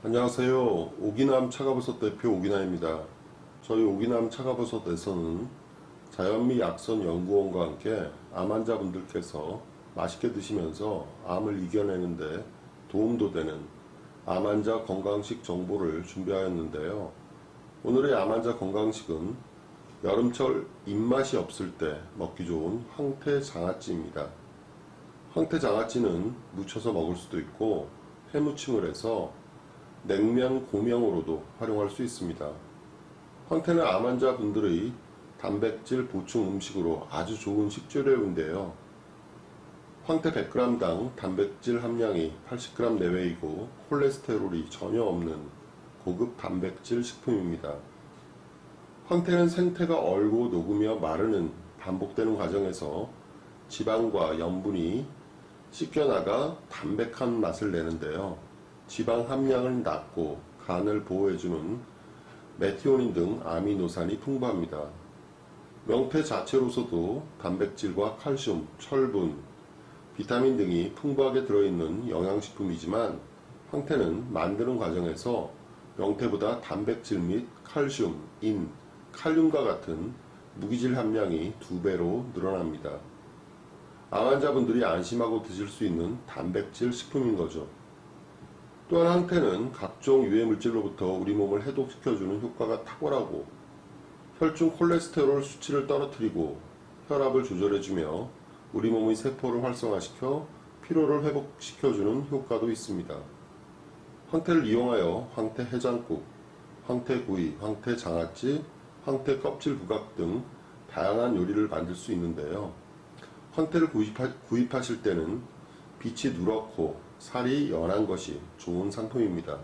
안녕하세요. 오기남 차가버섯 대표 오기남입니다. 저희 오기남 차가버섯에서는 자연미 약선 연구원과 함께 암 환자분들께서 맛있게 드시면서 암을 이겨내는데 도움도 되는 암 환자 건강식 정보를 준비하였는데요. 오늘의 암 환자 건강식은 여름철 입맛이 없을 때 먹기 좋은 황태 장아찌입니다. 황태 장아찌는 무쳐서 먹을 수도 있고 해무침을 해서 냉면 고명으로도 활용할 수 있습니다. 황태는 암 환자분들의 단백질 보충 음식으로 아주 좋은 식재료인데요. 황태 100g당 단백질 함량이 80g 내외이고 콜레스테롤이 전혀 없는 고급 단백질 식품입니다. 황태는 생태가 얼고 녹으며 마르는 반복되는 과정에서 지방과 염분이 씻겨나가 담백한 맛을 내는데요. 지방 함량을 낮고 간을 보호해주는 메티오닌 등 아미노산이 풍부합니다. 명태 자체로서도 단백질과 칼슘, 철분, 비타민 등이 풍부하게 들어있는 영양식품이지만 황태는 만드는 과정에서 명태보다 단백질 및 칼슘, 인, 칼륨과 같은 무기질 함량이 두 배로 늘어납니다. 암 환자분들이 안심하고 드실 수 있는 단백질 식품인 거죠. 또한 황태는 각종 유해 물질로부터 우리 몸을 해독시켜주는 효과가 탁월하고 혈중 콜레스테롤 수치를 떨어뜨리고 혈압을 조절해주며 우리 몸의 세포를 활성화시켜 피로를 회복시켜주는 효과도 있습니다. 황태를 이용하여 황태 해장국, 황태구이, 황태 장아찌, 황태 껍질 부각 등 다양한 요리를 만들 수 있는데요. 황태를 구입하, 구입하실 때는 빛이 누렇고 살이 연한 것이 좋은 상품입니다.